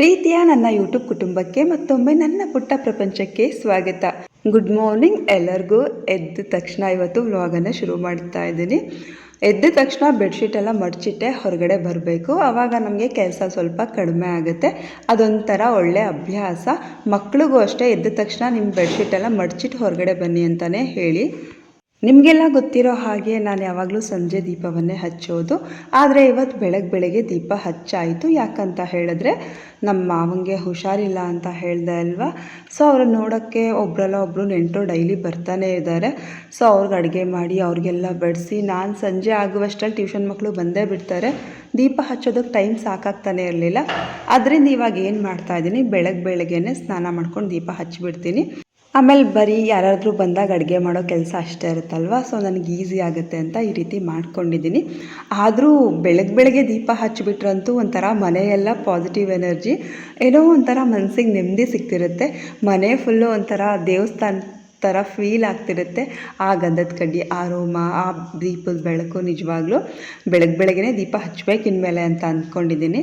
ಪ್ರೀತಿಯ ನನ್ನ ಯೂಟ್ಯೂಬ್ ಕುಟುಂಬಕ್ಕೆ ಮತ್ತೊಮ್ಮೆ ನನ್ನ ಪುಟ್ಟ ಪ್ರಪಂಚಕ್ಕೆ ಸ್ವಾಗತ. ಗುಡ್ ಮಾರ್ನಿಂಗ್ ಎಲ್ಲರಿಗೂ. ಎದ್ದ ತಕ್ಷಣ ಇವತ್ತು ವ್ಲಾಗನ್ನು ಶುರು ಮಾಡ್ತಾ ಇದ್ದೀನಿ. ಎದ್ದ ತಕ್ಷಣ ಬೆಡ್ಶೀಟ್ ಎಲ್ಲ ಮಡಚಿಟ್ಟೆ, ಹೊರಗಡೆ ಬರಬೇಕು. ಆವಾಗ ನಮಗೆ ಕೆಲಸ ಸ್ವಲ್ಪ ಕಡಿಮೆ ಆಗುತ್ತೆ. ಅದೊಂಥರ ಒಳ್ಳೆ ಅಭ್ಯಾಸ. ಮಕ್ಳಿಗೂ ಅಷ್ಟೇ ಎದ್ದ ತಕ್ಷಣ ನಿಮ್ಮ ಬೆಡ್ಶೀಟ್ ಎಲ್ಲ ಮಡಚಿಟ್ಟು ಹೊರಗಡೆ ಬನ್ನಿ ಅಂತಲೇ ಹೇಳಿ. ನಿಮಗೆಲ್ಲ ಗೊತ್ತಿರೋ ಹಾಗೆ ನಾನು ಯಾವಾಗಲೂ ಸಂಜೆ ದೀಪವನ್ನೇ ಹಚ್ಚೋದು. ಆದರೆ ಇವತ್ತು ಬೆಳಗ್ಗೆ ಬೆಳಗ್ಗೆ ದೀಪ ಹಚ್ಚಾಯಿತು. ಯಾಕಂತ ಹೇಳಿದ್ರೆ ನಮ್ಮ ಮಾವಂಗೆ ಹುಷಾರಿಲ್ಲ ಅಂತ ಹೇಳಿದೆ ಅಲ್ವಾ? ಸೊ ಅವ್ರನ್ನ ನೋಡೋಕ್ಕೆ ಒಬ್ರಲ್ಲ ಒಬ್ಬರು ನೆಂಟರು ಡೈಲಿ ಬರ್ತಾನೆ ಇದ್ದಾರೆ. ಸೊ ಅವ್ರಿಗೆ ಅಡುಗೆ ಮಾಡಿ, ಅವ್ರಿಗೆಲ್ಲ ಬಡಿಸಿ, ನಾನು ಸಂಜೆ ಆಗುವಷ್ಟರಲ್ಲಿ ಟ್ಯೂಷನ್ ಮಕ್ಕಳು ಬಂದೇ ಬಿಡ್ತಾರೆ. ದೀಪ ಹಚ್ಚೋದಕ್ಕೆ ಟೈಮ್ ಸಾಕಾಗ್ತಾನೆ ಇರಲಿಲ್ಲ. ಅದರಿಂದ ಇವಾಗ ಏನು ಮಾಡ್ತಾಯಿದ್ದೀನಿ ಬೆಳಗ್ಗೆ ಬೆಳಗ್ಗೆನೇ ಸ್ನಾನ ಮಾಡ್ಕೊಂಡು ದೀಪ ಹಚ್ಚಿಬಿಡ್ತೀನಿ ಆಮೇಲೆ ಬರೀ ಯಾರಾದರೂ ಬಂದಾಗ ಅಡುಗೆ ಮಾಡೋ ಕೆಲಸ ಅಷ್ಟೇ ಇರುತ್ತಲ್ವ? ಸೊ ನನಗೆ ಈಸಿ ಆಗುತ್ತೆ ಅಂತ ಈ ರೀತಿ ಮಾಡ್ಕೊಂಡಿದ್ದೀನಿ. ಆದರೂ ಬೆಳಗ್ಗೆ ಬೆಳಗ್ಗೆ ದೀಪ ಹಚ್ಚಿಬಿಟ್ರಂತೂ ಒಂಥರ ಮನೆಯೆಲ್ಲ ಪಾಸಿಟಿವ್ ಎನರ್ಜಿ ಏನೋ ಒಂಥರ ಮನಸ್ಸಿಗೆ ನೆಮ್ಮದಿ ಸಿಗ್ತಿರುತ್ತೆ. ಮನೆ ಫುಲ್ಲು ಒಂಥರ ದೇವಸ್ಥಾನ ಥರ ಫೀಲ್ ಆಗ್ತಿರುತ್ತೆ. ಆ ಗಂಧದ ಕಡ್ಡಿ ಆ ರೋಮ ಆ ದೀಪದ ಬೆಳಕು ನಿಜವಾಗ್ಲೂ ಬೆಳಗ್ಗೆ ಬೆಳಗ್ಗೆನೇ ದೀಪ ಹಚ್ಚಬೇಕು ಇನ್ಮೇಲೆ ಅಂತ ಅಂದ್ಕೊಂಡಿದ್ದೀನಿ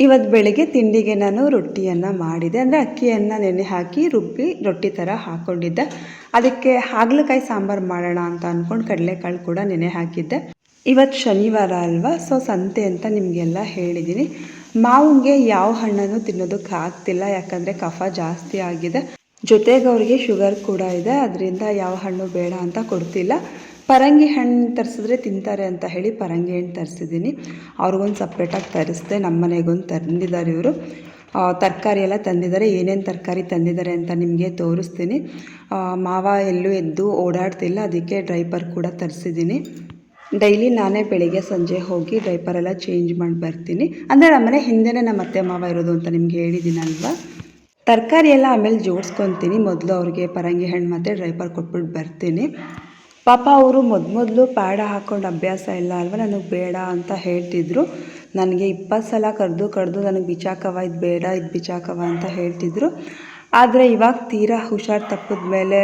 ಇವತ್ತು ಬೆಳಿಗ್ಗೆ ತಿಂಡಿಗೆ ನಾನು ರೊಟ್ಟಿಯನ್ನು ಮಾಡಿದೆ. ಅಂದರೆ ಅಕ್ಕಿಯನ್ನು ನೆನೆ ಹಾಕಿ ರುಬ್ಬಿ ರೊಟ್ಟಿ ಥರ ಹಾಕ್ಕೊಂಡಿದ್ದೆ ಅದಕ್ಕೆ ಹಾಗಲಕಾಯಿ ಸಾಂಬಾರು ಮಾಡೋಣ ಅಂತ ಅಂದ್ಕೊಂಡು ಕಡಲೆಕಾಳು ಕೂಡ ನೆನೆ ಹಾಕಿದ್ದೆ. ಇವತ್ತು ಶನಿವಾರ ಅಲ್ವಾ? ಸೊ, ಸಂತೆ ಅಂತ ನಿಮಗೆಲ್ಲ ಹೇಳಿದ್ದೀನಿ ಮಾವಿಗೆ ಯಾವ ಹಣ್ಣನ್ನು ತಿನ್ನೋದಕ್ಕೆ ಆಗ್ತಿಲ್ಲ, ಯಾಕಂದರೆ ಕಫ ಜಾಸ್ತಿ ಆಗಿದೆ. ಜೊತೆಗೆ ಅವ್ರಿಗೆ ಶುಗರ್ ಕೂಡ ಇದೆ. ಅದರಿಂದ ಯಾವ ಹಣ್ಣು ಬೇಡ ಅಂತ ಕೊಡ್ತಿಲ್ಲ. ಪರಂಗಿ ಹಣ್ಣು ತರಿಸಿದ್ರೆ ತಿಂತಾರೆ ಅಂತ ಹೇಳಿ ಪರಂಗಿ ಹಣ್ಣು ತರಿಸಿದ್ದೀನಿ. ಅವ್ರಿಗೊಂದು ಸಪ್ರೇಟಾಗಿ ತರಿಸ್ದೆ ನಮ್ಮ ಮನೆಗೊಂದು ತಂದಿದ್ದಾರೆ ಇವರು. ತರಕಾರಿ ಎಲ್ಲ ತಂದಿದ್ದಾರೆ ಏನೇನು ತರಕಾರಿ ತಂದಿದ್ದಾರೆ ಅಂತ ನಿಮಗೆ ತೋರಿಸ್ತೀನಿ. ಮಾವ ಎಲ್ಲೂ ಎದ್ದು ಓಡಾಡ್ತಿಲ್ಲ. ಅದಕ್ಕೆ ಡ್ರೈಪರ್ ಕೂಡ ತರಿಸಿದ್ದೀನಿ. ಡೈಲಿ ನಾನೇ ಬೆಳಿಗ್ಗೆ ಸಂಜೆ ಹೋಗಿ ಡ್ರೈಪರೆಲ್ಲ ಚೇಂಜ್ ಮಾಡಿ ಬರ್ತೀನಿ. ಅಂದರೆ ನಮ್ಮನೆ ಹಿಂದೆನೇ ನಮ್ಮ ಅತ್ತೆ ಮಾವ ಇರೋದು ಅಂತ ನಿಮಗೆ ಹೇಳಿದ್ದೀನಲ್ವಾ ತರಕಾರಿ ಎಲ್ಲ ಆಮೇಲೆ ಜೋಡಿಸ್ಕೊತೀನಿ. ಮೊದಲು ಅವ್ರಿಗೆ ಪರಂಗಿ ಹಣ್ಣು ಮತ್ತು ಡ್ರೈಪರ್ ಕೊಟ್ಬಿಟ್ಟು ಬರ್ತೀನಿ. ಪಾಪ ಅವರು ಮೊದಲು ಪ್ಯಾಡ ಹಾಕ್ಕೊಂಡು ಅಭ್ಯಾಸ ಇಲ್ಲ ಅಲ್ವ? ನನಗೆ ಬೇಡ ಅಂತ ಹೇಳ್ತಿದ್ರು. ನನಗೆ ಇಪ್ಪತ್ತು ಸಲ ಕರೆದು ಕರೆದು ನನಗೆ ಬಿಚಾಕವ ಇದು ಬೇಡ, ಇದು ಬಿಚಾಕವ ಅಂತ ಹೇಳ್ತಿದ್ರು. ಆದರೆ ಇವಾಗ ತೀರಾ ಹುಷಾರು ತಪ್ಪಿದ ಮೇಲೆ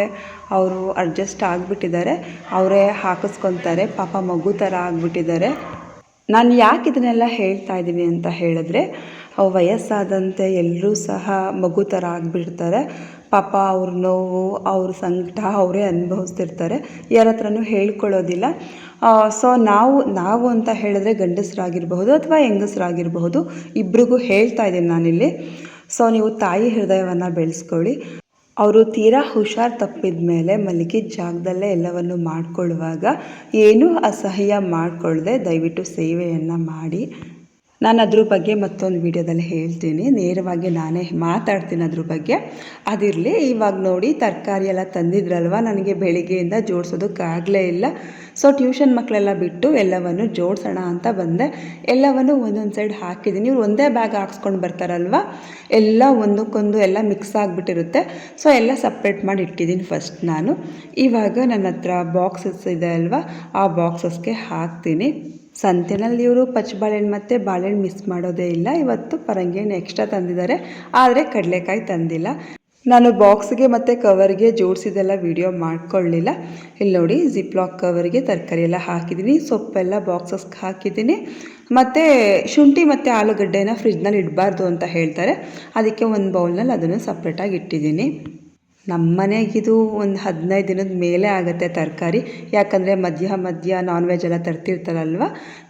ಅವರು ಅಡ್ಜಸ್ಟ್ ಆಗಿಬಿಟ್ಟಿದ್ದಾರೆ ಅವರೇ ಹಾಕಿಸ್ಕೊತಾರೆ. ಪಾಪ ಮಗು ಥರ ಆಗಿಬಿಟ್ಟಿದ್ದಾರೆ ನಾನು ಯಾಕೆ ಇದನ್ನೆಲ್ಲ ಹೇಳ್ತಾ ಇದ್ದೀನಿ ಅಂತ ಹೇಳಿದ್ರೆ ವಯಸ್ಸಾದಂತೆ ಎಲ್ಲರೂ ಸಹ ಮಗು ಥರ ಆಗಿಬಿಡ್ತಾರೆ. ಪಾಪ ಅವ್ರ ನೋವು, ಅವ್ರ ಸಂಕಟ ಅವರೇ ಅನುಭವಿಸ್ತಿರ್ತಾರೆ. ಯಾರ ಹತ್ರನೂ ಹೇಳ್ಕೊಳ್ಳೋದಿಲ್ಲ. ಸೊ ನಾವು ನಾವು ಅಂತ ಹೇಳಿದ್ರೆ ಗಂಡಸರಾಗಿರಬಹುದು ಅಥವಾ ಹೆಂಗಸರಾಗಿರಬಹುದು, ಇಬ್ರಿಗೂ ಹೇಳ್ತಾ ಇದ್ದೀನಿ ನಾನಿಲ್ಲಿ. ಸೊ ನೀವು ತಾಯಿ ಹೃದಯವನ್ನು ಬೆಳೆಸ್ಕೊಳ್ಳಿ. ಅವರು ತೀರಾ ಹುಷಾರು ತಪ್ಪಿದ ಮೇಲೆ ಮಲಗಿದ ಜಾಗದಲ್ಲೇ ಎಲ್ಲವನ್ನು ಮಾಡಿಕೊಳ್ಳುವಾಗ ಏನೂ ಅಸಹ್ಯ ಮಾಡಿಕೊಳ್ಳದೆ ದಯವಿಟ್ಟು ಸೇವೆಯನ್ನು ಮಾಡಿ. ನಾನು ಅದ್ರ ಬಗ್ಗೆ ಮತ್ತೊಂದು ವಿಡಿಯೋದಲ್ಲಿ ಹೇಳ್ತೀನಿ. ನೇರವಾಗಿ ನಾನೇ ಮಾತಾಡ್ತೀನಿ ಅದ್ರ ಬಗ್ಗೆ. ಅದಿರಲಿ, ಇವಾಗ ನೋಡಿ ತರಕಾರಿ ಎಲ್ಲ ತಂದಿದ್ರಲ್ವ? ನನಗೆ ಬೆಳಿಗ್ಗೆಯಿಂದ ಜೋಡಿಸೋದಕ್ಕಾಗಲೇ ಇಲ್ಲ. ಸೊ, ಟ್ಯೂಷನ್ ಮಕ್ಕಳೆಲ್ಲ ಬಿಟ್ಟು ಎಲ್ಲವನ್ನು ಜೋಡಿಸೋಣ ಅಂತ ಬಂದೆ. ಎಲ್ಲವನ್ನು ಒಂದೊಂದು ಸೈಡ್ ಹಾಕಿದ್ದೀನಿ. ಇವ್ರು ಒಂದೇ ಬ್ಯಾಗ್ ಹಾಕ್ಸ್ಕೊಂಡು ಬರ್ತಾರಲ್ವ? ಎಲ್ಲ ಒಂದಕ್ಕೊಂದು ಎಲ್ಲ ಮಿಕ್ಸ್ ಆಗಿಬಿಟ್ಟಿರುತ್ತೆ. ಸೊ, ಎಲ್ಲ ಸಪ್ರೇಟ್ ಮಾಡಿ ಇಟ್ಟಿದ್ದೀನಿ ಫಸ್ಟ್ ನಾನು. ಇವಾಗ ನನ್ನ ಹತ್ರ ಬಾಕ್ಸಸ್ ಇದೆ ಅಲ್ವಾ? ಆ ಬಾಕ್ಸಸ್ಗೆ ಹಾಕ್ತೀನಿ. ಸಂತೆನಲ್ಲಿ ಇವರು ಪಚ್ಚ ಬಾಳೆಹಣ್ಣು ಮತ್ತು ಬಾಳೆಹಣ್ಣು ಮಿಸ್ ಮಾಡೋದೇ ಇಲ್ಲ. ಇವತ್ತು ಪರಂಗಿ ಹಣ್ಣು ಎಕ್ಸ್ಟ್ರಾ ತಂದಿದ್ದಾರೆ. ಆದರೆ ಕಡಲೆಕಾಯಿ ತಂದಿಲ್ಲ. ನಾನು ಬಾಕ್ಸ್ಗೆ ಮತ್ತು ಕವರ್ಗೆ ಜೋಡಿಸಿದೆಲ್ಲ ವೀಡಿಯೋ ಮಾಡ್ಕೊಳ್ಳಿಲ್ಲ. ಇಲ್ಲಿ ನೋಡಿ ಜಿಪ್ಲಾಕ್ ಕವರ್ಗೆ ತರಕಾರಿ ಎಲ್ಲ ಹಾಕಿದ್ದೀನಿ. ಸೊಪ್ಪೆಲ್ಲ ಬಾಕ್ಸಸ್ಗೆ ಹಾಕಿದ್ದೀನಿ. ಮತ್ತು ಶುಂಠಿ ಮತ್ತು ಆಲೂಗಡ್ಡೆನ ಫ್ರಿಜ್ನಲ್ಲಿ ಇಡಬಾರ್ದು ಅಂತ ಹೇಳ್ತಾರೆ. ಅದಕ್ಕೆ ಒಂದು ಬೌಲ್ನಲ್ಲಿ ಅದನ್ನು ಸಪ್ರೇಟಾಗಿ ಇಟ್ಟಿದ್ದೀನಿ. ನಮ್ಮ ಮನೆಗಿದು ಒಂದು ಹದಿನೈದು ದಿನದ ಮೇಲೆ ಆಗುತ್ತೆ ತರಕಾರಿ. ಯಾಕಂದರೆ ಮಧ್ಯ ಮಧ್ಯ ನಾನ್ ವೆಜ್ ಎಲ್ಲ ತರ್ತಿರ್ತಾರಲ್ವ?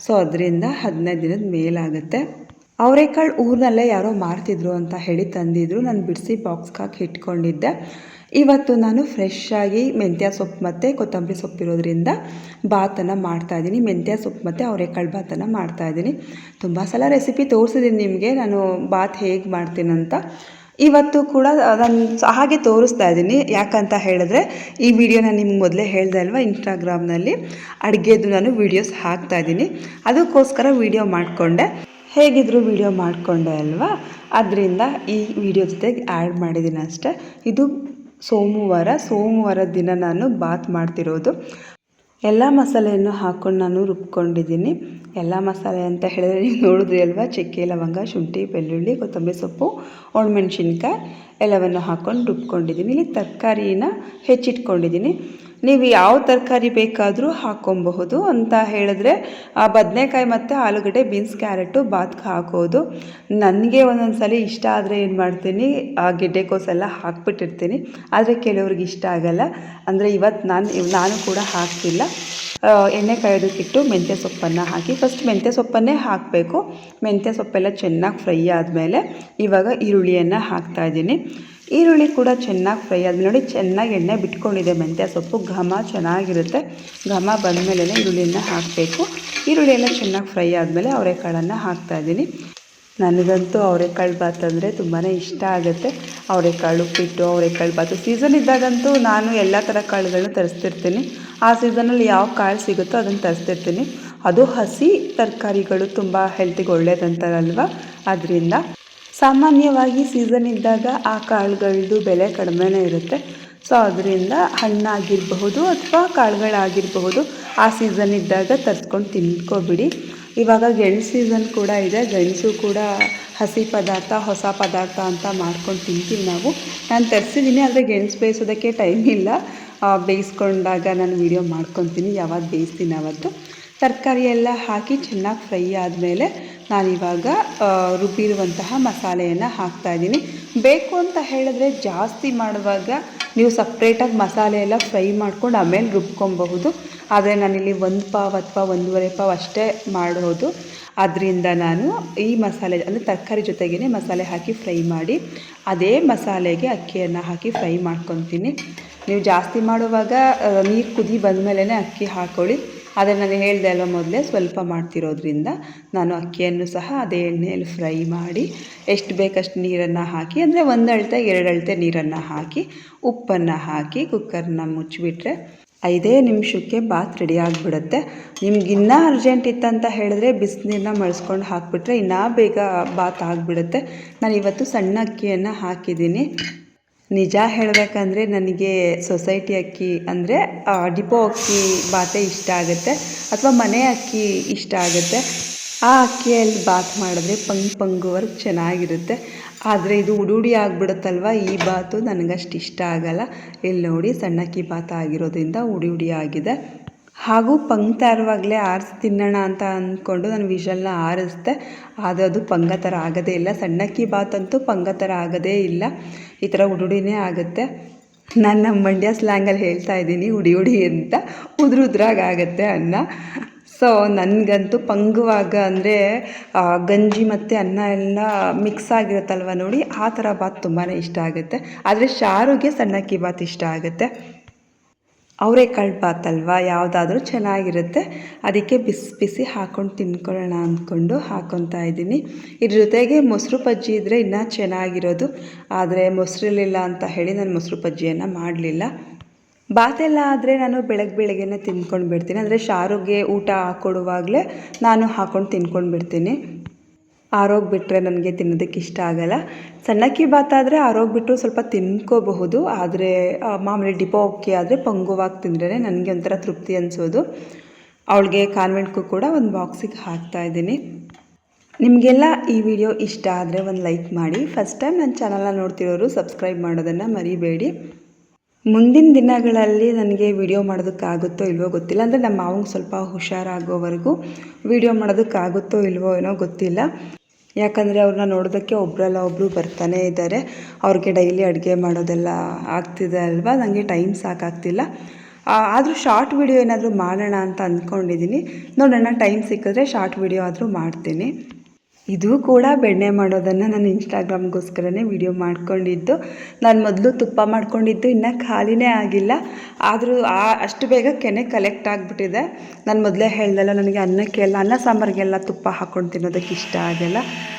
ಸೊ ಅದರಿಂದ ಹದಿನೈದು ದಿನದ ಮೇಲಾಗುತ್ತೆ ಅವರೆಕಾಳು ಊರಿನಲ್ಲೇ ಯಾರೋ ಮಾರ್ತಿದ್ರು ಅಂತ ಹೇಳಿ ತಂದಿದ್ರು. ನಾನು ಬಿಡಿಸಿ ಬಾಕ್ಸ್ಗೆ ಹಾಕಿ ಇಟ್ಕೊಂಡಿದ್ದೆ. ಇವತ್ತು ನಾನು ಫ್ರೆಶ್ ಆಗಿ ಮೆಂತ್ಯ ಸೊಪ್ಪು ಮತ್ತು ಕೊತ್ತಂಬರಿ ಸೊಪ್ಪು ಇರೋದ್ರಿಂದ ಬಾತನ್ನು ಮಾಡ್ತಾಯಿದ್ದೀನಿ ಮೆಂತ್ಯ ಸೊಪ್ಪು ಮತ್ತು ಅವರೆಕಾಳು ಬಾತನ್ನು ಮಾಡ್ತಾಯಿದ್ದೀನಿ ತುಂಬ ಸಲ ರೆಸಿಪಿ ತೋರಿಸಿದ್ದೀನಿ ನಿಮಗೆ. ನಾನು ಬಾತ್ ಹೇಗೆ ಮಾಡ್ತೀನಂತ. ಇವತ್ತು ಕೂಡ ನಾನು ಹಾಗೆ ತೋರಿಸ್ತಾ ಇದ್ದೀನಿ. ಯಾಕಂತ ಹೇಳಿದ್ರೆ, ಈ ವಿಡಿಯೋ ನಾನು ನಿಮ್ಗೆ ಮೊದಲೇ ಹೇಳ್ದೆ ಅಲ್ವಾ ಇನ್ಸ್ಟಾಗ್ರಾಮ್ನಲ್ಲಿ ಅಡುಗೆದು ನಾನು ವೀಡಿಯೋಸ್ ಹಾಕ್ತಾ ಇದ್ದೀನಿ. ಅದಕ್ಕೋಸ್ಕರ ವೀಡಿಯೋ ಮಾಡಿಕೊಂಡೆ. ಹೇಗಿದ್ರು ವಿಡಿಯೋ ಮಾಡಿಕೊಂಡೆ ಅಲ್ವಾ? ಅದರಿಂದ ಈ ವಿಡಿಯೋ ಜೊತೆಗೆ ಆ್ಯಡ್ ಮಾಡಿದ್ದೀನಿ ಅಷ್ಟೇ. ಇದು ಸೋಮವಾರ. ಸೋಮವಾರ ದಿನ ನಾನು ಬಾತ್ ಮಾಡ್ತಿರೋದು. ಎಲ್ಲ ಮಸಾಲೆಯನ್ನು ಹಾಕ್ಕೊಂಡು ನಾನು ರುಬ್ಕೊಂಡಿದ್ದೀನಿ. ಎಲ್ಲ ಮಸಾಲೆ ಅಂತ ಹೇಳಿದ್ರೆ ನೀವು ನೋಡಿದ್ರಿ ಅಲ್ವಾ? ಚಕ್ಕೆ, ಲವಂಗ, ಶುಂಠಿ, ಬೆಳ್ಳುಳ್ಳಿ, ಕೊತ್ತಂಬರಿ ಸೊಪ್ಪು, ಒಣಮೆಣ್ಸಿನ್ಕಾಯಿ ಎಲ್ಲವನ್ನು ಹಾಕ್ಕೊಂಡು ರುಬ್ಕೊಂಡಿದ್ದೀನಿ. ಇಲ್ಲಿ ತರಕಾರಿನ ಹೆಚ್ಚಿಟ್ಕೊಂಡಿದ್ದೀನಿ. ನೀವು ಯಾವ ತರಕಾರಿ ಬೇಕಾದರೂ ಹಾಕ್ಕೊಬಹುದು ಅಂತ ಹೇಳಿದ್ರೆ ಆ ಬದನೆಕಾಯಿ ಮತ್ತು ಆಲೂಗಡ್ಡೆ, ಬೀನ್ಸ್, ಕ್ಯಾರೆಟು ಬಾತ್ಗೆ ಹಾಕೋದು. ನನಗೆ ಒಂದೊಂದು ಸಲ ಇಷ್ಟ ಆದರೆ ಏನು ಮಾಡ್ತೀನಿ, ಆ ಗೆಡ್ಡೆಕೋಸೆಲ್ಲ ಹಾಕ್ಬಿಟ್ಟಿರ್ತೀನಿ. ಆದರೆ ಕೆಲವ್ರಿಗೆ ಇಷ್ಟ ಆಗಲ್ಲ. ಅಂದರೆ ಇವತ್ತು ನಾನು ನಾನು ಕೂಡ ಹಾಕ್ತಿಲ್ಲ. ಎಣ್ಣೆ ಕಾಯೋದಕ್ಕಿಟ್ಟು ಮೆಂತ್ಯ ಸೊಪ್ಪನ್ನು ಹಾಕಿ ಫಸ್ಟ್ ಮೆಂತ್ಯ ಸೊಪ್ಪನ್ನೇ ಹಾಕಬೇಕು. ಮೆಂತ್ಯ ಸೊಪ್ಪೆಲ್ಲ ಚೆನ್ನಾಗಿ ಫ್ರೈ ಆದಮೇಲೆ ಇವಾಗ ಈರುಳ್ಳಿಯನ್ನು ಹಾಕ್ತಾ ಇದ್ದೀನಿ. ಈರುಳ್ಳಿ ಕೂಡ ಚೆನ್ನಾಗಿ ಫ್ರೈ ಆದ್ಮೇಲೆ ನೋಡಿ, ಚೆನ್ನಾಗಿ ಎಣ್ಣೆ ಬಿಟ್ಕೊಂಡಿದೆ ಮೆಂತ್ಯ. ಸೊಪ್ಪು ಘಮ ಚೆನ್ನಾಗಿರುತ್ತೆ. ಘಮ ಬಂದಮೇಲೆ ಈರುಳ್ಳಿಯನ್ನು ಹಾಕಬೇಕು. ಈರುಳ್ಳಿ ಎಲ್ಲ ಚೆನ್ನಾಗಿ ಫ್ರೈ ಆದಮೇಲೆ ಅವರೆಕಾಳನ್ನು ಹಾಕ್ತಾ ಇದ್ದೀನಿ. ನನಗಂತೂ ಅವರೆಕಾಳು ಬಾತ್ ಅಂದರೆ ತುಂಬಾ ಇಷ್ಟ ಆಗುತ್ತೆ. ಅವರೆಕಾಳು ಉಪ್ಪಿಟ್ಟು, ಅವರೆಕಾಳು ಬಾತು. ಸೀಸನ್ ಇದ್ದಾಗಂತೂ ನಾನು ಎಲ್ಲ ಥರ ಕಾಳುಗಳನ್ನು ತರಿಸ್ತಿರ್ತೀನಿ. ಆ ಸೀಸನಲ್ಲಿ ಯಾವ ಕಾಳು ಸಿಗುತ್ತೋ ಅದನ್ನು ತರಿಸ್ತಿರ್ತೀನಿ. ಅದು ಹಸಿ ತರಕಾರಿಗಳು ತುಂಬ ಹೆಲ್ತಿಗೆ ಒಳ್ಳೆಯದಂತಾರಲ್ವ ಅದರಿಂದ ಸಾಮಾನ್ಯವಾಗಿ ಸೀಸನ್ ಇದ್ದಾಗ ಆ ಕಾಳುಗಳದ್ದು ಬೆಲೆ ಕಡಿಮೆನೇ ಇರುತ್ತೆ. ಸೊ ಅದರಿಂದ ಹಣ್ಣಾಗಿರಬಹುದು ಅಥವಾ ಕಾಳುಗಳಾಗಿರಬಹುದು, ಆ ಸೀಸನ್ ಇದ್ದಾಗ ತರ್ಸ್ಕೊಂಡು ತಿನ್ಕೋಬಿಡಿ ಇವಾಗ ಗೆಣಸು ಸೀಸನ್ ಕೂಡ ಇದೆ. ಗೆಣಸು ಕೂಡ ಹಸಿ ಪದಾರ್ಥ, ಹೊಸ ಪದಾರ್ಥ ಅಂತ ಮಾಡ್ಕೊಂಡು ತಿಂತೀವಿ ನಾವು. ನಾನು ತರಿಸಿದ್ದೀನಿ ಆದರೆ ಗೆಣಸು ಬೇಯಿಸೋದಕ್ಕೆ ಟೈಮ್ ಇಲ್ಲ. ಬೇಯಿಸ್ಕೊಂಡಾಗ ನಾನು ವೀಡಿಯೋ ಮಾಡ್ಕೊತೀನಿ. ಯಾವಾಗ ಬೇಯಿಸ್ತೀನಿ ಅವತ್ತು. ತರಕಾರಿ ಎಲ್ಲ ಹಾಕಿ ಚೆನ್ನಾಗಿ ಫ್ರೈ ಆದಮೇಲೆ ನಾನಿವಾಗ ರುಬ್ಬಿರುವಂತಹ ಮಸಾಲೆಯನ್ನು ಹಾಕ್ತಾಯಿದ್ದೀನಿ ಬೇಕು ಅಂತ ಹೇಳಿದ್ರೆ ಜಾಸ್ತಿ ಮಾಡುವಾಗ ನೀವು ಸಪ್ರೇಟಾಗಿ ಮಸಾಲೆ ಎಲ್ಲ ಫ್ರೈ ಮಾಡ್ಕೊಂಡು ಆಮೇಲೆ ರುಬ್ಕೊಬಹುದು. ಆದರೆ ನಾನಿಲ್ಲಿ ಒಂದು ಪಾವ್ ಅಥವಾ ಒಂದೂವರೆ ಪಾವ್ ಅಷ್ಟೇ ಮಾಡೋದು. ಅದರಿಂದ ನಾನು ಈ ಮಸಾಲೆ, ಅಂದರೆ ತರಕಾರಿ ಜೊತೆಗೇ ಮಸಾಲೆ ಹಾಕಿ ಫ್ರೈ ಮಾಡಿ, ಅದೇ ಮಸಾಲೆಗೆ ಅಕ್ಕಿಯನ್ನು ಹಾಕಿ ಫ್ರೈ ಮಾಡ್ಕೊತೀನಿ. ನೀವು ಜಾಸ್ತಿ ಮಾಡುವಾಗ ನೀರು ಕುದಿ ಬಂದಮೇಲೆ ಅಕ್ಕಿ ಹಾಕ್ಕೊಳ್ಳಿ ಆದರೆ ನಾನು ಹೇಳಿದೆ ಅಲ್ವ ಮೊದಲೇ, ಸ್ವಲ್ಪ ಮಾಡ್ತಿರೋದ್ರಿಂದ ನಾನು ಅಕ್ಕಿಯನ್ನು ಸಹ ಅದೇ ಎಣ್ಣೆಯಲ್ಲಿ ಫ್ರೈ ಮಾಡಿ, ಎಷ್ಟು ಬೇಕಷ್ಟು ನೀರನ್ನು ಹಾಕಿ, ಅಂದರೆ ಒಂದು ಅಳತೆ, ಎರಡು ಅಳತೆ ನೀರನ್ನು ಹಾಕಿ, ಉಪ್ಪನ್ನು ಹಾಕಿ, ಕುಕ್ಕರ್ನ ಮುಚ್ಚಿಬಿಟ್ರೆ ಐದೇ ನಿಮಿಷಕ್ಕೆ ಬಾತ್ ರೆಡಿ ಆಗಿಬಿಡುತ್ತೆ. ನಿಮ್ಗೆ ಇನ್ನೂ ಅರ್ಜೆಂಟ್ ಇತ್ತಂತ ಹೇಳಿದ್ರೆ ಬಿಸಿನೀರನ್ನ ಮಳ್ಸ್ಕೊಂಡು ಹಾಕಿಬಿಟ್ರೆ ಇನ್ನೂ ಬೇಗ ಬಾತ್ ಆಗಿಬಿಡುತ್ತೆ. ನಾನು ಇವತ್ತು ಸಣ್ಣ ಅಕ್ಕಿಯನ್ನು ಹಾಕಿದ್ದೀನಿ. ನಿಜ ಹೇಳಬೇಕಂದ್ರೆ ನನಗೆ ಸೊಸೈಟಿ ಅಕ್ಕಿ ಅಂದರೆ ಡಿಪೋ ಅಕ್ಕಿ ಬಾತೇ ಇಷ್ಟ ಆಗುತ್ತೆ, ಅಥವಾ ಮನೆ ಅಕ್ಕಿ ಇಷ್ಟ ಆಗುತ್ತೆ. ಆ ಅಕ್ಕಿಯಲ್ಲಿ ಬಾತ್ ಮಾಡಿದ್ರೆ ಪಂಗ್ ವರ್ಕ್ ಚೆನ್ನಾಗಿರುತ್ತೆ. ಆದರೆ ಇದು ಉಡುಡಿ ಆಗಿಬಿಡುತ್ತಲ್ವ? ಈ ಬಾತು ನನಗಷ್ಟು ಇಷ್ಟ ಆಗಲ್ಲ. ಇಲ್ಲಿ ನೋಡಿ ಸಣ್ಣ ಅಕ್ಕಿ ಬಾತ್ ಆಗಿರೋದ್ರಿಂದ ಉಡಿ ಉಡಿ ಆಗಿದೆ. ಹಾಗೂ ಪಂಗ್ತಾ ಇರುವಾಗಲೇ ಆರಿಸಿ ತಿನ್ನೋಣ ಅಂತ ಅಂದ್ಕೊಂಡು ನಾನು ವಿಷಲ್ನ ಆರಿಸ್ದೆ. ಆದರೆ ಅದು ಪಂಗ ಥರ ಆಗೋದೇ ಇಲ್ಲ. ಸಣ್ಣಕ್ಕಿ ಬಾತ್ ಅಂತೂ ಪಂಗ ಥರ ಆಗೋದೇ ಇಲ್ಲ. ಈ ಥರ ಉಡುಡಿನೇ ಆಗುತ್ತೆ. ನಾನು ನಮ್ಮ ಮಂಡ್ಯ ಸ್ಲ್ಯಾಂಗಲ್ಲಿ ಹೇಳ್ತಾ ಇದ್ದೀನಿ ಉಡಿ ಉಡಿ ಅಂತ ಉದ್ರ ಉದ್ರಾಗ ಆಗುತ್ತೆ ಅನ್ನ. ಸೊ ನನಗಂತೂ ಪಂಗುವಾಗ ಅಂದರೆ ಗಂಜಿ ಮತ್ತು ಅನ್ನ ಎಲ್ಲ ಮಿಕ್ಸ್ ಆಗಿರುತ್ತಲ್ವ ನೋಡಿ, ಆ ಥರ ಬಾತ್ ತುಂಬಾ ಇಷ್ಟ ಆಗುತ್ತೆ. ಆದರೆ ಶಾರುಗೆ ಸಣ್ಣಕ್ಕಿ ಬಾತ್ ಇಷ್ಟ ಆಗುತ್ತೆ. ಅವರೆಕಾಳು ಬಾತ್ ಅಲ್ವಾ ಯಾವುದಾದ್ರೂ ಚೆನ್ನಾಗಿರುತ್ತೆ. ಅದಕ್ಕೆ ಬಿಸಿ ಬಿಸಿ ಹಾಕ್ಕೊಂಡು ತಿನ್ಕೊಳ್ಳೋಣ ಅಂದ್ಕೊಂಡು ಹಾಕ್ಕೊತಾ ಇದ್ದೀನಿ. ಇದ್ರ ಜೊತೆಗೆ ಮೊಸರು ಬಜ್ಜಿ ಇದ್ದರೆ ಇನ್ನೂ ಚೆನ್ನಾಗಿರೋದು. ಆದರೆ ಮೊಸರಿರಲಿಲ್ಲ ಅಂತ ಹೇಳಿ ನಾನು ಮೊಸರು ಬಜ್ಜಿಯನ್ನು ಮಾಡಲಿಲ್ಲ. ಬಾತೆಲ್ಲ ಆದರೆ ನಾನು ಬೆಳಗ್ಗೆ ಬೆಳಗ್ಗೆನೇ ತಿನ್ಕೊಂಡು ಬಿಡ್ತೀನಿ ಅಂದರೆ ಶಾರುಗೆ ಊಟ ಹಾಕ್ಕೊಡುವಾಗಲೇ ನಾನು ಹಾಕ್ಕೊಂಡು ತಿನ್ಕೊಂಡು ಬಿಡ್ತೀನಿ ಆರೋಗ್ಬಿಟ್ರೆ ನನಗೆ ತಿನ್ನೋದಕ್ಕೆ ಇಷ್ಟ ಆಗಲ್ಲ. ಸಣ್ಣಕ್ಕಿ ಆದರೆ ಆರೋಗ್ಬಿಟ್ಟು ಸ್ವಲ್ಪ ತಿನ್ಕೋಬಹುದು. ಆದರೆ ಮಾಮೂಲಿ ಡಿಪೋ ಅಕ್ಕಿ ಆದರೆ ಪಂಗುವಾಗಿ ತಿಂದ್ರೇ ನನಗೆ ಒಂಥರ ತೃಪ್ತಿ ಅನಿಸೋದು. ಅವಳಿಗೆ ಕಾನ್ವೆಂಟ್ಗೂ ಕೂಡ ಒಂದು ಬಾಕ್ಸಿಗೆ ಹಾಕ್ತಾ ಇದ್ದೀನಿ. ನಿಮಗೆಲ್ಲ ಈ ವಿಡಿಯೋ ಇಷ್ಟ ಆದರೆ ಒಂದು ಲೈಕ್ ಮಾಡಿ. ಫಸ್ಟ್ ಟೈಮ್ ನನ್ನ ಚಾನಲ್ನ ನೋಡ್ತಿರೋರು ಸಬ್ಸ್ಕ್ರೈಬ್ ಮಾಡೋದನ್ನು ಮರಿಬೇಡಿ. ಮುಂದಿನ ದಿನಗಳಲ್ಲಿ ನನಗೆ ವಿಡಿಯೋ ಮಾಡೋದಕ್ಕಾಗುತ್ತೋ ಇಲ್ವೋ ಗೊತ್ತಿಲ್ಲ. ಅಂದರೆ ನಮ್ಮ ಮಾವಂಗೆ ಸ್ವಲ್ಪ ಹುಷಾರಾಗೋವರೆಗೂ ವಿಡಿಯೋ ಮಾಡೋದಕ್ಕಾಗುತ್ತೋ ಇಲ್ವೋ ಏನೋ ಗೊತ್ತಿಲ್ಲ. ಯಾಕಂದರೆ ಅವ್ರನ್ನ ನೋಡೋದಕ್ಕೆ ಒಬ್ಬರಲ್ಲ ಒಬ್ಬರು ಬರ್ತಾನೇ ಇದ್ದಾರೆ. ಅವ್ರಿಗೆ ಡೈಲಿ ಅಡುಗೆ ಮಾಡೋದೆಲ್ಲ ಆಗ್ತಿದೆ ಅಲ್ವಾ? ನನಗೆ ಟೈಮ್ ಸಾಕಾಗ್ತಿಲ್ಲ. ಆದರೂ ಶಾರ್ಟ್ ವಿಡಿಯೋ ಏನಾದರೂ ಮಾಡೋಣ ಅಂತ ಅಂದ್ಕೊಂಡಿದ್ದೀನಿ ನೋಡೋಣ ಟೈಮ್ ಸಿಕ್ಕಿದ್ರೆ ಶಾರ್ಟ್ ವಿಡಿಯೋ ಆದರೂ ಮಾಡ್ತೀನಿ. ಇದು ಕೂಡ ಬೆಣ್ಣೆ ಮಾಡೋದನ್ನು ನಾನು ಇನ್ಸ್ಟಾಗ್ರಾಮ್ಗೋಸ್ಕರನೇ ವಿಡಿಯೋ ಮಾಡ್ಕೊಂಡಿದ್ದು. ನಾನು ಮೊದಲು ತುಪ್ಪ ಮಾಡ್ಕೊಂಡಿದ್ದು, ಇನ್ನು ಖಾಲಿನೇ ಆಗಿಲ್ಲ. ಆದರೂ ಆ ಅಷ್ಟು ಬೇಗ ಕೆನೆ ಕಲೆಕ್ಟ್ ಆಗಿಬಿಟ್ಟಿದೆ. ನಾನು ಮೊದಲೇ ಹೇಳ್ದಲ್ಲ, ನನಗೆ ಅನ್ನಕ್ಕೆಲ್ಲ ಅನ್ನ ಸಾಂಬಾರಿಗೆಲ್ಲ ತುಪ್ಪ ಹಾಕ್ಕೊಂಡು ತಿನ್ನೋದಕ್ಕೆ ಇಷ್ಟ ಆಗಲ್ಲ.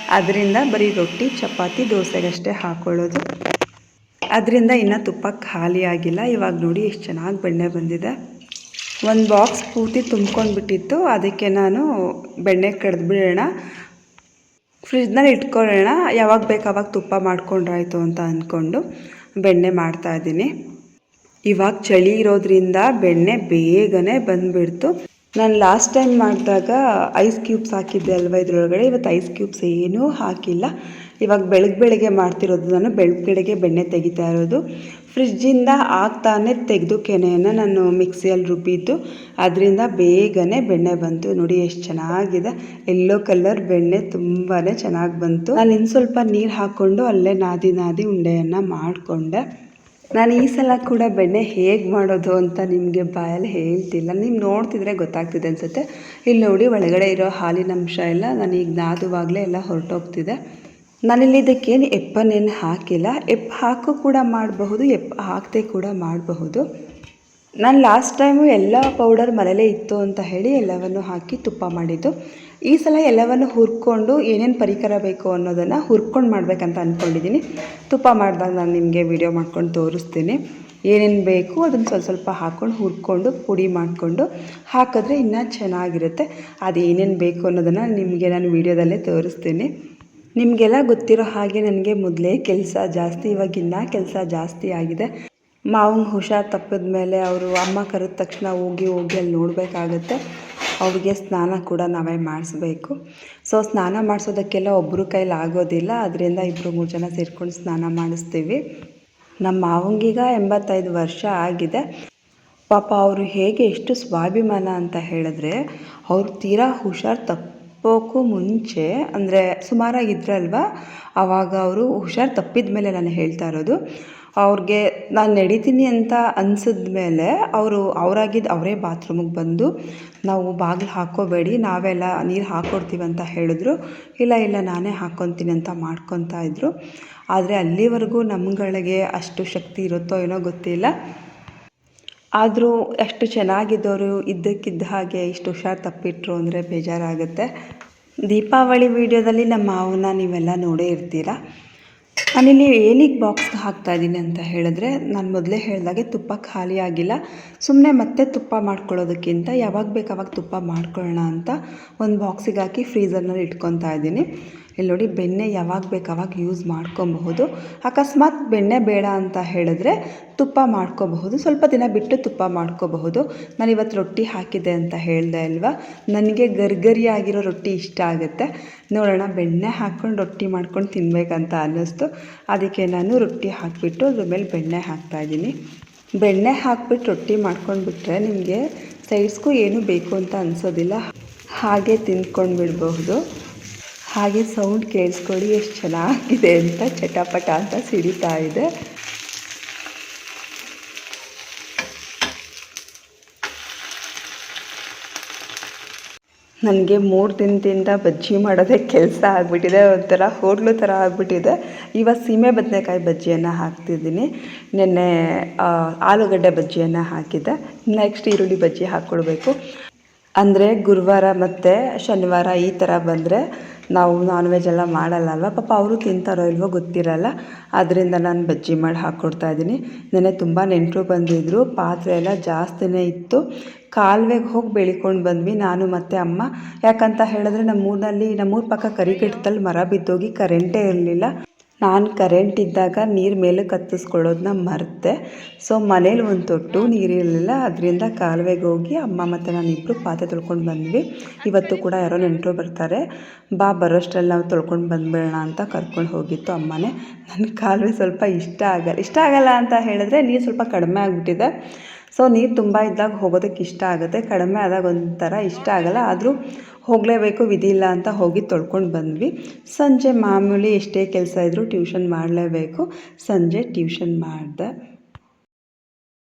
ಅದರಿಂದ ಬರೀ ರೊಟ್ಟಿ, ಚಪಾತಿ, ದೋಸೆಗಷ್ಟೇ ಹಾಕ್ಕೊಳ್ಳೋದು ಅದರಿಂದ ಇನ್ನು ತುಪ್ಪ ಖಾಲಿ ಆಗಿಲ್ಲ. ಇವಾಗ ನೋಡಿ ಎಷ್ಟು ಚೆನ್ನಾಗಿ ಬೆಣ್ಣೆ ಬಂದಿದೆ. ಒಂದು ಬಾಕ್ಸ್ ಪೂರ್ತಿ ತುಂಬ್ಕೊಂಡ್ಬಿಟ್ಟಿತ್ತು. ಅದಕ್ಕೆ ನಾನು ಬೆಣ್ಣೆ ಕಡ್ದು ಬಿಡೋಣ ಫ್ರಿಜ್ನಲ್ಲಿ ಇಟ್ಕೊಳ್ಳೋಣ. ಯಾವಾಗ ಬೇಕು ಅವಾಗ ತುಪ್ಪ ಮಾಡ್ಕೊಂಡ್ರಾಯ್ತು ಅಂತ ಅಂದ್ಕೊಂಡು ಬೆಣ್ಣೆ ಮಾಡ್ತಾ ಇದ್ದೀನಿ. ಇವಾಗ ಚಳಿ ಇರೋದ್ರಿಂದ ಬೆಣ್ಣೆ ಬೇಗನೆ ಬಂದುಬಿಡ್ತು. ನಾನು ಲಾಸ್ಟ್ ಟೈಮ್ ಮಾಡಿದಾಗ ಐಸ್ ಕ್ಯೂಬ್ಸ್ ಹಾಕಿದ್ದೆ ಅಲ್ವಾ ಇದರೊಳಗಡೆ. ಇವತ್ತು ಐಸ್ ಕ್ಯೂಬ್ಸ್ ಏನೂ ಹಾಕಿಲ್ಲ. ಇವಾಗ ಬೆಳಗ್ಗೆ ಬೆಳಗ್ಗೆ ಮಾಡ್ತಿರೋದು ನಾನು ಬೆಳಗ್ಗೆ ಬೆಣ್ಣೆ ತೆಗಿತಾ ಇರೋದು. ಫ್ರಿಜ್ಜಿಂದ ಆಗ್ತಾನೆ ತೆಗೆದು ಕೆನೆಯನ್ನು ನಾನು ಮಿಕ್ಸಿಯಲ್ಲಿ ರುಬ್ಬಿದ್ದು, ಅದರಿಂದ ಬೇಗನೆ ಬೆಣ್ಣೆ ಬಂತು. ನೋಡಿ ಎಷ್ಟು ಚೆನ್ನಾಗಿದೆ. ಎಲ್ಲೋ ಕಲರ್ ಬೆಣ್ಣೆ ತುಂಬಾ ಚೆನ್ನಾಗಿ ಬಂತು. ನಾನು ಇನ್ನು ಸ್ವಲ್ಪ ನೀರು ಹಾಕ್ಕೊಂಡು ಅಲ್ಲೇ ನಾದಿ ನಾದಿ ಉಂಡೆಯನ್ನು ಮಾಡಿಕೊಂಡೆ. ನಾನು ಈ ಸಲ ಕೂಡ ಬೆಣ್ಣೆ ಹೇಗೆ ಮಾಡೋದು ಅಂತ ನಿಮಗೆ ಬಾಯಲ್ಲಿ ಹೇಳ್ತಿಲ್ಲ. ನೀವು ನೋಡ್ತಿದ್ರೆ ಗೊತ್ತಾಗ್ತಿದೆ ಅನಿಸುತ್ತೆ. ಇಲ್ಲಿ ನೋಡಿ ಒಳಗಡೆ ಇರೋ ಹಾಲಿನ ಅಂಶ ಎಲ್ಲ ನಾನು ಈಗ ನಾದುವಾಗಲೇ ಎಲ್ಲ ಹೊರಟೋಗ್ತಿದೆ. ನಾನಿಲ್ಲಿ ಇದಕ್ಕೇನು ಎಪ್ಪನ್ನೇನು ಹಾಕಿಲ್ಲ? ಎಪ್ಪು ಹಾಕು ಕೂಡ ಮಾಡಬಹುದು ಎಪ್ಪ ಹಾಕದೆ ಕೂಡ ಮಾಡಬಹುದು. ನಾನು ಲಾಸ್ಟ್ ಟೈಮು ಎಲ್ಲ ಪೌಡರ್ ಮನೇಲೇ ಇತ್ತು ಅಂತ ಹೇಳಿ ಎಲ್ಲವನ್ನು ಹಾಕಿ ತುಪ್ಪ ಮಾಡಿದ್ದು. ಈ ಸಲ ಎಲ್ಲವನ್ನು ಹುರ್ಕೊಂಡು ಏನೇನು ಪರಿಕರ ಬೇಕು ಅನ್ನೋದನ್ನು ಹುರ್ಕೊಂಡು ಮಾಡಬೇಕಂತ ಅಂದ್ಕೊಂಡಿದ್ದೀನಿ ತುಪ್ಪ ಮಾಡಿದಾಗ ನಾನು ನಿಮಗೆ ವಿಡಿಯೋ ಮಾಡ್ಕೊಂಡು ತೋರಿಸ್ತೀನಿ. ಏನೇನು ಬೇಕು ಅದನ್ನು ಸ್ವಲ್ಪ ಸ್ವಲ್ಪ ಹಾಕ್ಕೊಂಡು ಹುರ್ಕೊಂಡು ಪುಡಿ ಮಾಡಿಕೊಂಡು ಹಾಕಿದ್ರೆ ಇನ್ನೂ ಚೆನ್ನಾಗಿರುತ್ತೆ. ಅದು ಏನೇನು ಬೇಕು ಅನ್ನೋದನ್ನು ನಿಮಗೆ ನಾನು ವೀಡಿಯೋದಲ್ಲೇ ತೋರಿಸ್ತೀನಿ. ನಿಮಗೆಲ್ಲ ಗೊತ್ತಿರೋ ಹಾಗೆ ನನಗೆ ಮೊದಲೇ ಕೆಲಸ ಜಾಸ್ತಿ, ಇವಾಗಿನ್ನ ಕೆಲಸ ಜಾಸ್ತಿ ಆಗಿದೆ. ಮಾವಂಗೆ ಹುಷಾರು ತಪ್ಪಿದ ಮೇಲೆ ಅವರು ಅಮ್ಮ ಕರೆದ ತಕ್ಷಣ ಹೋಗಿ ಹೋಗಿ ಅಲ್ಲಿ ನೋಡಬೇಕಾಗತ್ತೆ. ಅವ್ರಿಗೆ ಸ್ನಾನ ಕೂಡ ನಾವೇ ಮಾಡಿಸ್ಬೇಕು. ಸೊ, ಸ್ನಾನ ಮಾಡಿಸೋದಕ್ಕೆಲ್ಲ ಒಬ್ಬರು ಕೈಲಿ ಆಗೋದಿಲ್ಲ. ಅದರಿಂದ ಇಬ್ಬರು ಮೂರು ಜನ ಸೇರ್ಕೊಂಡು ಸ್ನಾನ ಮಾಡಿಸ್ತೀವಿ. ನಮ್ಮ ಮಾವಂಗೀಗ ಎಂಬತ್ತೈದು ವರ್ಷ ಆಗಿದೆ. ಪಾಪ ಅವರು ಹೇಗೆ ಎಷ್ಟು ಸ್ವಾಭಿಮಾನ ಅಂತ ಹೇಳಿದ್ರೆ, ಅವ್ರು ತೀರಾ ಹುಷಾರು ತಪ್ಪು ಹೋಗೋಕ್ಕೂ ಮುಂಚೆ, ಅಂದರೆ ಸುಮಾರಾಗಿದ್ರಲ್ವ ಆವಾಗ ಅವರು ಹುಷಾರು ತಪ್ಪಿದ ಮೇಲೆ ನಾನು ಹೇಳ್ತಾ ಇರೋದು. ಅವ್ರಿಗೆ ನಾನು ನಡೀತೀನಿ ಅಂತ ಅನ್ಸಿದ ಮೇಲೆ ಅವರು ಅವರಾಗಿದ್ದು ಅವರೇ ಬಾತ್ರೂಮಿಗೆ ಬಂದು, ನಾವು ಬಾಗಿಲು ಹಾಕೋಬೇಡಿ, ನಾವೆಲ್ಲ ನೀರು ಹಾಕ್ಕೊಡ್ತೀವಿ ಅಂತ ಹೇಳಿದ್ರು. ಇಲ್ಲ ಇಲ್ಲ, ನಾನೇ ಹಾಕ್ಕೊತೀನಿ ಅಂತ ಮಾಡ್ಕೊತಾ ಇದ್ದರು ಆದರೆ ಅಲ್ಲಿವರೆಗೂ ನಮ್ಮಗಳಿಗೆ ಅಷ್ಟು ಶಕ್ತಿ ಇರುತ್ತೋ ಏನೋ ಗೊತ್ತಿಲ್ಲ. ಆದರೂ ಎಷ್ಟು ಚೆನ್ನಾಗಿದ್ದವರು ಇದ್ದಕ್ಕಿದ್ದ ಹಾಗೆ ಇಷ್ಟು ಹುಷಾರು ತಪ್ಪಿಟ್ರು ಅಂದರೆ ಬೇಜಾರಾಗುತ್ತೆ. ದೀಪಾವಳಿ ವೀಡಿಯೋದಲ್ಲಿ ನಮ್ಮ ಮಾವನ್ನ ನೀವೆಲ್ಲ ನೋಡೇ ಇರ್ತೀರ? ನಾನಿಲ್ಲಿ ಬಾಕ್ಸ್ ಹಾಕ್ತಾ ಹಾಕ್ತಾಯಿದ್ದೀನಿ ಅಂತ ಹೇಳಿದ್ರೆ, ನಾನು ಮೊದಲೇ ಹೇಳಿದಾಗೆ ತುಪ್ಪ ಖಾಲಿ ಆಗಿಲ್ಲ. ಸುಮ್ಮನೆ ಮತ್ತೆ ತುಪ್ಪ ಮಾಡ್ಕೊಳ್ಳೋದಕ್ಕಿಂತ ಯಾವಾಗ ಬೇಕು ಅವಾಗ ತುಪ್ಪ ಮಾಡ್ಕೊಳ್ಳೋಣ ಅಂತ ಒಂದು ಬಾಕ್ಸಿಗೆ ಹಾಕಿ ಫ್ರೀಝರ್ನಲ್ಲಿ ಇಟ್ಕೊತಾ ಇದ್ದೀನಿ. ಇಲ್ಲಿ ನೋಡಿ ಬೆಣ್ಣೆ ಯಾವಾಗ ಬೇಕು ಅವಾಗ ಯೂಸ್ ಮಾಡ್ಕೊಬಹುದು. ಅಕಸ್ಮಾತ್ ಬೆಣ್ಣೆ ಬೇಡ ಅಂತ ಹೇಳಿದ್ರೆ ತುಪ್ಪ ಮಾಡ್ಕೋಬಹುದು. ಸ್ವಲ್ಪ ದಿನ ಬಿಟ್ಟು ತುಪ್ಪ ಮಾಡ್ಕೋಬಹುದು. ನಾನು ಇವತ್ತು ರೊಟ್ಟಿ ಹಾಕಿದ್ದೆ ಅಂತ ಹೇಳಿದೆ ಅಲ್ವಾ? ನನಗೆ ಗರ್ಗರಿಯಾಗಿರೋ ರೊಟ್ಟಿ ಇಷ್ಟ ಆಗುತ್ತೆ. ನೋಡೋಣ, ಬೆಣ್ಣೆ ಹಾಕ್ಕೊಂಡು ರೊಟ್ಟಿ ಮಾಡ್ಕೊಂಡು ತಿನ್ನಬೇಕಂತ ಅನ್ನಿಸ್ತು. ಅದಕ್ಕೆ ನಾನು ರೊಟ್ಟಿ ಹಾಕಿಬಿಟ್ಟು ಅದ್ರ ಮೇಲೆ ಬೆಣ್ಣೆ ಹಾಕ್ತಾಯಿದ್ದೀನಿ ಬೆಣ್ಣೆ ಹಾಕ್ಬಿಟ್ಟು ರೊಟ್ಟಿ ಮಾಡ್ಕೊಂಡ್ಬಿಟ್ರೆ ನಿಮಗೆ ಸೈಡ್ಸ್ಗೂ ಏನೂ ಬೇಕು ಅಂತ ಅನಿಸೋದಿಲ್ಲ. ಹಾಗೆ ತಿಂದ್ಕೊಂಡು ಬಿಡಬಹುದು ಹಾಗೆ ಸೌಂಡ್ ಕೇಳಿಸ್ಕೊಳ್ಳಿ, ಎಷ್ಟು ಚೆನ್ನಾಗಿದೆ ಅಂತ ಚಟಪಟ ಅಂತ ಸಿಡಿತಾ ಇದೆ. ನನಗೆ ಮೂರು ದಿನದಿಂದ ಬಜ್ಜಿ ಮಾಡೋದೇ ಕೆಲಸ ಆಗಿಬಿಟ್ಟಿದೆ, ಒಂಥರ ಹೋಟ್ಲು ಥರ ಆಗಿಬಿಟ್ಟಿದೆ. ಇವಾಗ ಸೀಮೆ ಬದನೆಕಾಯಿ ಬಜ್ಜಿಯನ್ನು ಹಾಕ್ತಿದ್ದೀನಿ. ನೆನ್ನೆ ಆಲೂಗಡ್ಡೆ ಬಜ್ಜಿಯನ್ನು ಹಾಕಿದ್ದೆ. ನೆಕ್ಸ್ಟ್ ಈರುಳ್ಳಿ ಬಜ್ಜಿ ಹಾಕ್ಕೊಳ್ಬೇಕು ಅಂದರೆ ಗುರುವಾರ ಮತ್ತು ಶನಿವಾರ ಈ ಥರ ಬಂದರೆ ನಾವು ನಾನ್ ವೆಜ್ ಎಲ್ಲ ಮಾಡಲ್ಲ ಅಲ್ವಾ ಪಾಪ ಅವರು ತಿಂತಾರೋ ಇಲ್ವೋ ಗೊತ್ತಿರಲ್ಲ. ಅದರಿಂದ ನಾನು ಬಜ್ಜಿ ಮಾಡಿ ಹಾಕ್ಕೊಡ್ತಾ ಇದ್ದೀನಿ. ನೆನ್ನೆ ತುಂಬ ನೆಂಟರು ಬಂದಿದ್ದರು ಪಾತ್ರೆ ಎಲ್ಲ ಜಾಸ್ತಿನೇ ಇತ್ತು. ಕಾಲುವೆಗೆ ಹೋಗಿ ಬೆಳ್ಕೊಂಡು ಬಂದ್ವಿ. ನಾನು ಮತ್ತು ಅಮ್ಮ. ಯಾಕಂತ ಹೇಳಿದ್ರೆ ನಮ್ಮೂರಿನಲ್ಲಿ, ನಮ್ಮೂರ ಪಕ್ಕ ಕರಿಕಟ್ಟದಲ್ಲಿ ಮರ ಬಿದ್ದೋಗಿ ಕರೆಂಟೇ ಇರಲಿಲ್ಲ. ನಾನು ಕರೆಂಟ್ ಇದ್ದಾಗ ನೀರು ಮೇಲೆ ಕತ್ತಿಸ್ಕೊಳ್ಳೋದನ್ನ ಮರೆತೆ. ಸೊ ಮನೇಲಿ ಒಂದು ತೊಟ್ಟು ನೀರಿರಲಿಲ್ಲ ಅದರಿಂದ ಕಾಲುವೆಗೆ ಹೋಗಿ ಅಮ್ಮ ಮತ್ತು ನಾನಿಬ್ಬರು ಪಾತ್ರೆ ತೊಳ್ಕೊಂಡು ಬಂದ್ವಿ. ಇವತ್ತು ಕೂಡ ಯಾರೋ ನೆಂಟರು ಬರ್ತಾರೆ. ಬಾ, ಬರೋಷ್ಟರಲ್ಲಿ ನಾವು ತೊಳ್ಕೊಂಡು ಬಂದ್ಬಿಡೋಣ ಅಂತ ಕರ್ಕೊಂಡು ಹೋಗಿತ್ತು ಅಮ್ಮನೇ. ನನ್ನ ಕಾಲುವೆ ಸ್ವಲ್ಪ ಇಷ್ಟ ಆಗಲ್ಲ. ಇಷ್ಟ ಆಗಲ್ಲ ಅಂತ ಹೇಳಿದ್ರೆ ನೀರು ಸ್ವಲ್ಪ ಕಡಿಮೆ ಆಗಿಬಿಟ್ಟಿದೆ. ಸೊ ನೀರು ತುಂಬ ಇದ್ದಾಗ ಹೋಗೋದಕ್ಕೆ ಇಷ್ಟ ಆಗುತ್ತೆ. ಕಡಿಮೆ ಆದಾಗ ಒಂಥರ ಇಷ್ಟ ಆಗಲ್ಲ. ಆದರೂ ಹೋಗಲೇಬೇಕು ವಿಧಿ ಇಲ್ಲ ಅಂತ ಹೋಗಿ ತೊಳ್ಕೊಂಡು ಬಂದ್ವಿ. ಸಂಜೆ ಮಾಮೂಲಿ ಎಷ್ಟೇ ಕೆಲಸ ಇದ್ದರೂ ಟ್ಯೂಷನ್ ಮಾಡಲೇಬೇಕು. ಸಂಜೆ ಟ್ಯೂಷನ್ ಮಾಡಿದೆ.